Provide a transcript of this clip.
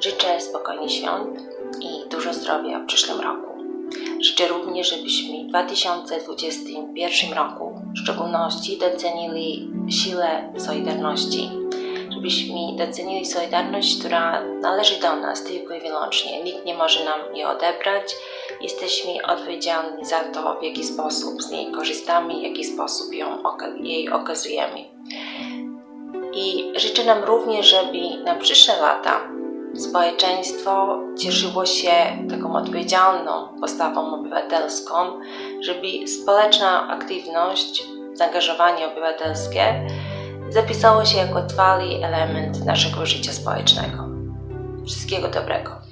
Życzę spokojnych świąt i dużo zdrowia w przyszłym roku. Życzę również, żebyśmy w 2021 roku w szczególności docenili siłę Solidarności. Żebyśmy docenili Solidarność, która należy do nas tylko i wyłącznie. Nikt nie może nam jej odebrać. Jesteśmy odpowiedzialni za to, w jaki sposób z niej korzystamy, w jaki sposób ją, jej okazujemy. I życzę nam również, żeby na przyszłe lata społeczeństwo cieszyło się taką odpowiedzialną postawą obywatelską, żeby społeczna aktywność, zaangażowanie obywatelskie zapisało się jako trwały element naszego życia społecznego. Wszystkiego dobrego.